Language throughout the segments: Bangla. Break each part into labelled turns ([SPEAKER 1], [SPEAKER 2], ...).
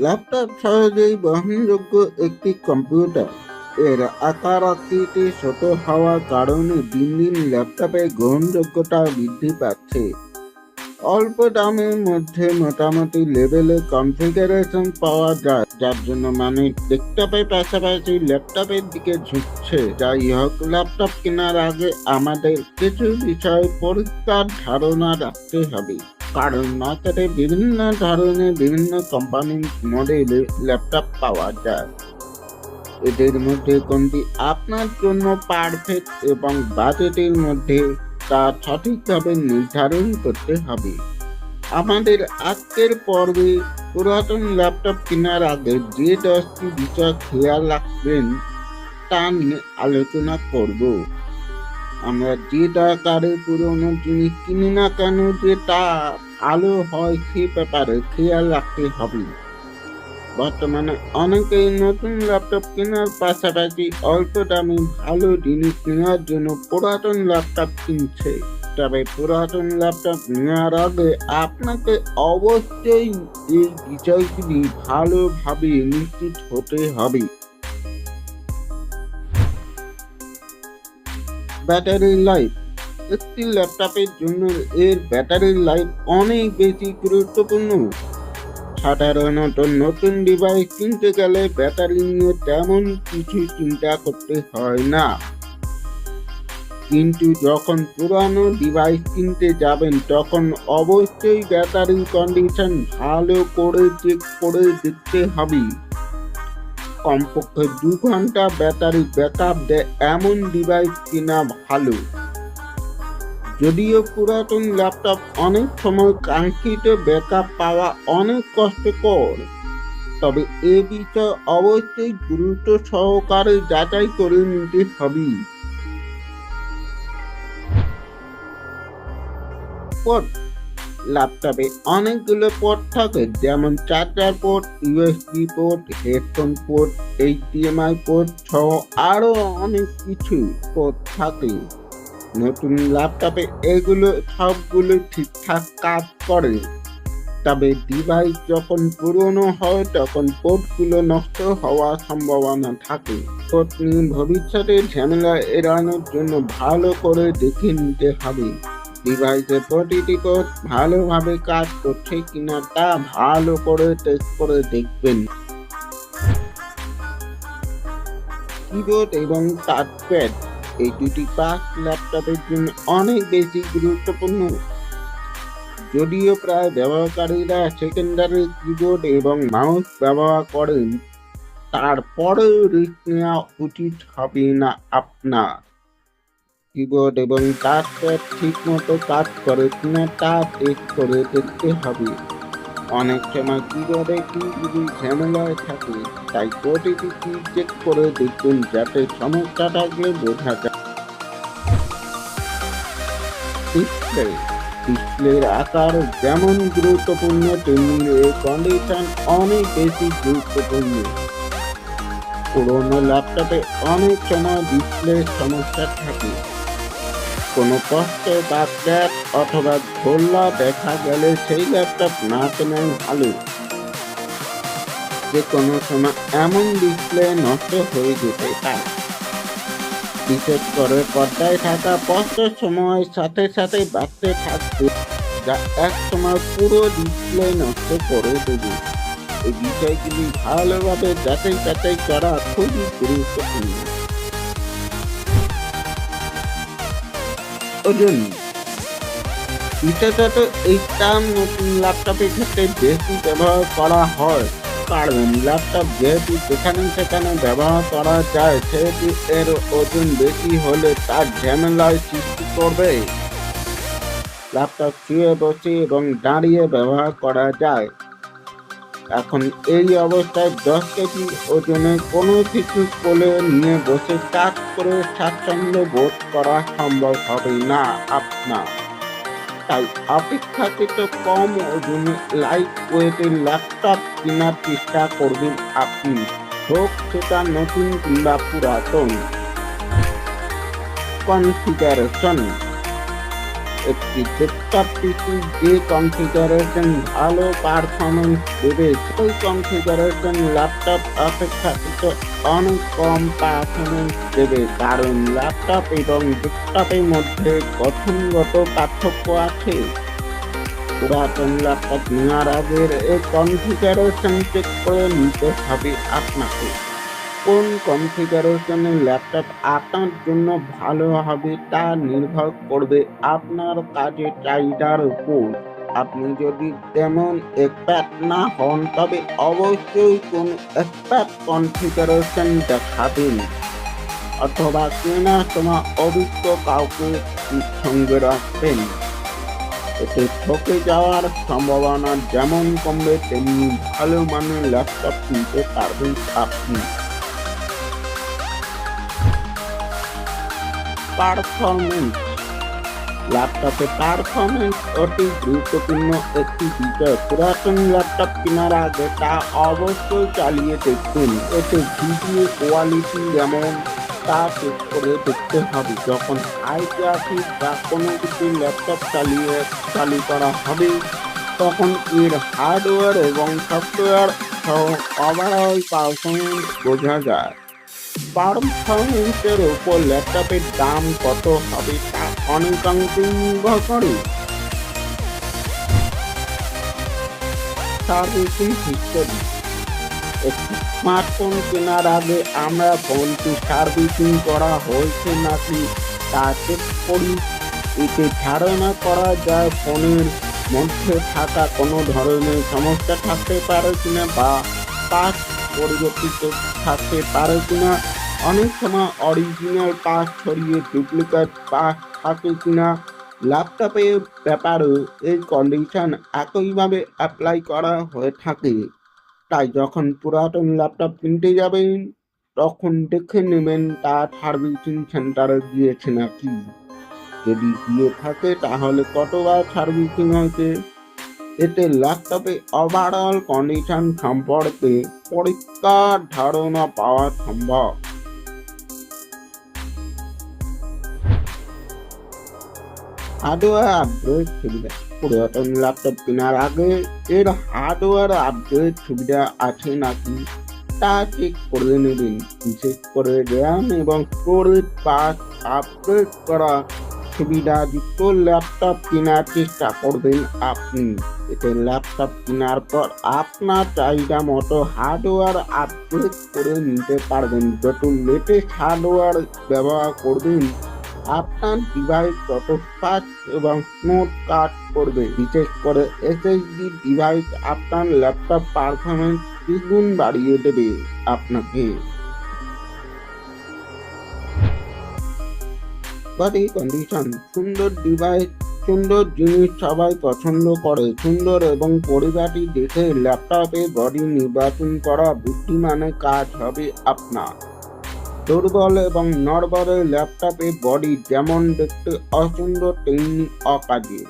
[SPEAKER 1] ল্যাপটপ সহজেই বহনযোগ্য একটি কম্পিউটার এর আকার, আকৃতি, ছোট হওয়ার কারণে দিন দিন ল্যাপটপের গ্রহণযোগ্যতা বৃদ্ধি পাচ্ছে। অল্প দামের মধ্যে মোটামুটি লেভেলের কনফিগারেশন পাওয়া যায়, যার জন্য মানুষ ডেস্কটপের পাশাপাশি ল্যাপটপের দিকে ঝুঁকছে। যাই হোক ল্যাপটপ কেনার আগে আমাদের কিছু বিষয় পরিষ্কার ধারণা রাখতে হবে। কারণ মার্কেটে বিভিন্ন ধরনের বিভিন্ন কোম্পানির মডেলে ল্যাপটপ পাওয়া যায়। এদের মধ্যে কোনটি আপনার জন্য পারফেক্ট এবং বাজেটের মধ্যে তা সঠিকভাবে নির্ধারণ করতে হবে। আমাদের আজকের পর্বে পুরাতন ল্যাপটপ কেনার আগে যে দশটি বিষয় খেয়াল রাখবেন, তা নিয়ে আলোচনা করব। আমরা যে দরকারে পুরনো জিনিস কিনি না কেন যে তা ভালো হয় সে ব্যাপারে খেয়াল রাখতে হবে। বর্তমানে অনেকেই নতুন ল্যাপটপ কেনার পাশাপাশি অল্প দামে ভালো জিনিস নেওয়ার জন্য পুরাতন ল্যাপটপ কিনছে। তবে পুরাতন ল্যাপটপ নেওয়ার আগে আপনাকে অবশ্যই এই বিষয়গুলি ভালোভাবে নিশ্চিত হতে হবে। Battery life. একটি ল্যাপটপের জন্য এর ব্যাটারি লাইফ অনেক বেশি গুরুত্বপূর্ণ। সাধারণত নতুন ডিভাইস কিনতে গেলে ব্যাটারি নিয়ে তেমন কিছু চিন্তা করতে হয় না। কিন্তু যখন পুরানো ডিভাইস কিনতে যাবেন, তখন অবশ্যই ব্যাটারি কন্ডিশন ভালো করে চেক করে দেখতে হবে। কমপক্ষে দু ঘণ্টা ব্যাটারি ব্যাকআপ দেয় এমন ডিভাইস কিনা ভালো। যদিও পুরাতন ল্যাপটপ অনেক সময় কাঙ্ক্ষিত ব্যাকআপ পাওয়া অনেক কষ্টকর, তবে এ বিষয়ে অবশ্যই গুরুত্ব সহকারে যাচাই করে নিতে হবে। পোর্ট ল্যাপটপে অনেকগুলো পোর্ট থাকে, যেমন charger port USB port headphone port HDMI port সহ আরও অনেক কিছু পোর্ট থাকে। নতুন ল্যাপটপে এগুলো সবগুলো ঠিকঠাক কাজ করে। তবে ডিভাইস যখন পুরনো হয়, তখন পোর্টগুলো নষ্ট হওয়ার সম্ভাবনা থাকে। পোর্ট নিয়ে ভবিষ্যতে ঝামেলা এড়ানোর জন্য ভালো করে দেখে নিতে হবে। ডিভাইসের প্রতিটি পোর্ট ভালোভাবে কাজ করছে কিনা তা ভালো করে টেস্ট করে দেখবেন। কিবোর্ড এবং টাচপ্যাড এই দুটি পাস ল্যাপটপের জন্য অনেক বেশি গুরুত্বপূর্ণ। যদিও প্রায় ব্যবহারকারীরা সেকেন্ডারি কিবোর্ড এবং মাউস ব্যবহার করেন, তারপরেও রিস্ক নেওয়া উচিত হবে না আপনার। কিবোর্ড এবং টাচপ্যাড ঠিক মতো কাজ করে কিনা তা চেক করে দেখতে হবে। অনেক সময় কিবোর্ডে কিগুলি ঝামেলায় থাকে, তাই প্রতিটি কি চেক করে দেখুন যাতে সমস্যা থাকলে বোঝা যায়। ডিসপ্লে ডিসপ্লের আকার যেমন গুরুত্বপূর্ণ, তেমনি এর কন্ডিশন অনেক বেশি গুরুত্বপূর্ণ। পুরোনো ল্যাপটপে অনেক সময় ডিসপ্লের সমস্যা থাকে। কোনো কষ্টে বা ক্র্যাক অথবা ঘোল্লা দেখা গেলে সেই ল্যাপটপ না কেনাই ভালো। যে কোনো সময় এমন ডিসপ্লে নষ্ট হয়ে যেতে পারে। বিশেষ করে পর্দায় থাকা স্পষ্ট সময়ের সাথে সাথে বাড়তে থাকবে যা এক সময় পুরো ডিসপ্লে নষ্ট করে দেবে। এই বিষয়গুলি ভালোভাবে যাচাই যাচাই করা খুবই গুরুত্বপূর্ণ। ওজন। বিশেষত এই টার্ম নতুন ল্যাপটপের ক্ষেত্রে বেশি ব্যবহার করা হয়, কারণ ল্যাপটপ যেহেতু যেখানে সেখানে ব্যবহার করা যায়, সেহেতু এর ওজন বেশি হলে তার ঝামেলায় সৃষ্টি করবে। ল্যাপটপ শুয়ে বসে এবং দাঁড়িয়ে ব্যবহার করা যায়। এখন এই অবস্থায় দশ কেজি ওজনে কোনো কিছু কোলে নিয়ে বসে কাজ করে স্বাচ্ছন্দ্য বোধ করা সম্ভব হবে না আপনার। তাই অপেক্ষাকৃত কম ওজনে লাইট ওয়েটের ল্যাপটপ কেনার চেষ্টা করবেন আপনি। হোক, সেটা নতুন কিংবা পুরাতন। কনফিগারেশন একটি পিসি যে কনফিগারেশন ভালো পারফরমেন্স দেবে, সেই কনফিগারেশন ল্যাপটপ অপেক্ষাকৃত অনেক কম পারফরমেন্স দেবে। কারণ ল্যাপটপ এবং ডেস্কটপের মধ্যে গঠনগত পার্থক্য আছে। পুরাতন ল্যাপটপ নেওয়ার আগের এই কনফিগারেশন চেক করে নিতে হবে আপনাকে। কোন কনফিগারেশনের ল্যাপটপ আপনার জন্য ভালো হবে তা নির্ভর করবে আপনার কাজের চাহিদার উপর। আপনি যদি তেমন এক্সপার্ট না হন, তবে অবশ্যই কোন এক্সপার্ট কনফিগারেশন দেখাবেন অথবা কেনার সময় অভিজ্ঞ কাউকে সঙ্গে রাখবেন। এতে ঠকে যাওয়ার সম্ভাবনা যেমন কমবে, তেমনি ভালো মানের ল্যাপটপ কিনতে পারবেন আপনি। পারফরমেন্স ল্যাপটপে পারফরমেন্স অতি গুরুত্বপূর্ণ একটি বিষয় পুরাতন ল্যাপটপ কেনার আগে তা অবশ্যই চালিয়ে দেখুন। এতে ভিডিও কোয়ালিটি যেমন তা চেক করে দেখতে হবে। যখন হাই গ্রাফিক বা কোনো কিছু ল্যাপটপ চালিয়ে, চালু করা হবে, তখন এর হার্ডওয়্যার এবং সফটওয়্যার সহ ওভারঅল পারফরমেন্স বোঝা যায়। পারফরমেন্সের উপর ল্যাপটপের দাম কত হবে তা অনেকাংশে করে। সার্ভিসিং একটি স্মার্টফোন কেনার আগে আমরা ফোনটি সার্ভিসিং করা হয়েছে নাকি? তা চেক করি। এতে ধারণা করা যায় ফোনের মধ্যে থাকা কোনো ধরনের সমস্যা থাকতে পারে কিনা বা পাস পরিবর্তিত থাকতে পারে কিনা, অনেক সময় অরিজিনাল পাস ছড়িয়ে ডুপ্লিকেট পাস থাকে কিনা ল্যাপটপের ব্যাপারেও এই কন্ডিশন একইভাবে অ্যাপ্লাই করা হয়ে থাকে। তাই যখন পুরাতন ল্যাপটপ কিনতে যাবেন, তখন দেখে নেবেন তার সার্ভিসিং সেন্টারে গিয়েছে নাকি। যদি গিয়ে থাকে, তাহলে কতবার সার্ভিসিং হয়েছে? এতে ল্যাপটপে ওভারঅল কন্ডিশন সম্পর্কে পরিষ্কার ধারণা পাওয়া সম্ভব। হার্ডওয়্যার আপগ্রেড সুবিধা। পুরাতন ল্যাপটপ কেনার আগে এর হার্ডওয়্যার আপগ্রেড সুবিধা আছে নাকি তা চেক করে নেবেন। বিশেষ করে র্যাম এবং স্টোরেজ পাস আপগ্রেড করা সুবিধাযুক্ত ল্যাপটপ কেনার চেষ্টা করবেন আপনি। এতে ল্যাপটপ কেনার পর আপনার চাহিদা মতো হার্ডওয়্যার আপগ্রেড করে নিতে পারবেন। যত লেটেস্ট হার্ডওয়্যার ব্যবহার করবেন, আপনার ডিভাইস তত ফাস্ট এবং স্মুথ কাজ করবে, বিশেষ করে এসএসডি ডিভাইস আপনার ল্যাপটপ পারফরমেন্স দ্বিগুণ বাড়িয়ে দেবে আপনাকে। বডি কন্ডিশন সুন্দর ডিভাইস সুন্দর জিনিস সবাই পছন্দ করে। সুন্দর এবং পরিবারটি দেখে ল্যাপটপে বডি নির্বাচন করা বুদ্ধিমানের কাজ হবে আপনার। দুর্বল এবং নড়বড়ে ল্যাপটপে বডি যেমন দেখতে অসুন্দর, তেমনি অকাজে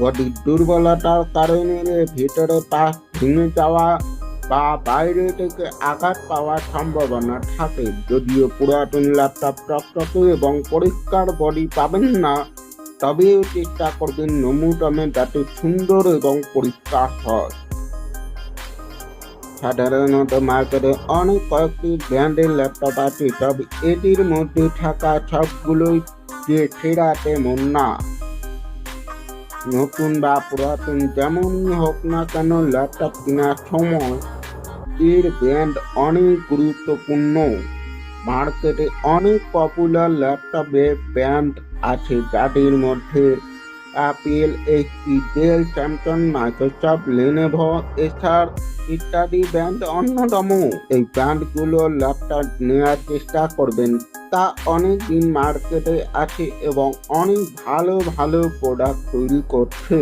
[SPEAKER 1] বডির দুর্বলতার কারণে ভেতরে পাশ ভেঙে যাওয়া বা বাইরে থেকে আঘাত পাওয়ার সম্ভাবনা থাকে। যদিও পুরাতন ল্যাপটপ টকটকে এবং পরিষ্কার বডি পাবেন না তবেও চেষ্টা করবেন নমুটমে যাতে সুন্দর এবং পরিষ্কার হয়। সাধারণত মার্কেটে অনেক কয়েকটি ব্র্যান্ডের ল্যাপটপ আছে, তবে এটির মধ্যে থাকা সবগুলোই যে সেরা তেমন না। নতুন বা পুরাতন যেমনই হোক না কেন ল্যাপটপ কেনার সময় এর ব্র্যান্ড অনেক গুরুত্বপূর্ণ। মার্কেটে অনেক পপুলার ল্যাপটপের ব্র্যান্ড আছে, যাদের মধ্যে Apple HP Dell Samsung Microsoft Lenovo Acer ইত্যাদি ব্র্যান্ড অন্যতম। এই ব্র্যান্ডগুলো ল্যাপটপ নেওয়ার চেষ্টা করবেন। তা অনেক দিন মার্কেটে আছে এবং অনেক ভালো ভালো প্রোডাক্ট তৈরি করছে।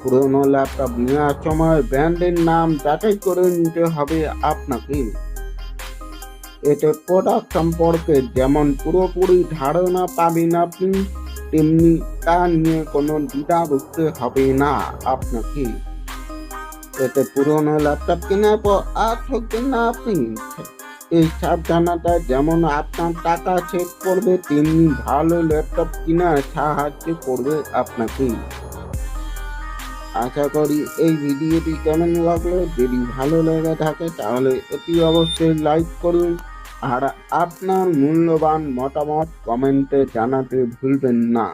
[SPEAKER 1] পুরোনো ল্যাপটপ নেওয়ার সময় ব্র্যান্ডের নাম যাচাই করে নিতে হবে আপনাকে। এতে প্রোডাক্ট সম্পর্কে যেমন পুরোপুরি ধারণা পাবেন আপনি, তেমনি তা নিয়ে কোনো দ্বিধা বুঝতে হবে না আপনাকে। এতে পুরোনো ল্যাপটপ কেনার পর আর ঠকবেন না আপনি। এই সাবধানতা যেমন আপনার টাকা সেভ করবে, তেমনি ভালো ল্যাপটপ কেনার সাহায্য করবে আপনাকে। আশা করি এই ভিডিওটি কেমন লাগল? যদি ভালো লেগে থাকে তাহলে অতি অবশ্যই লাইক করুন। আর আপনার মূল্যবান মতামত কমেন্টে জানাতে ভুলবেন না।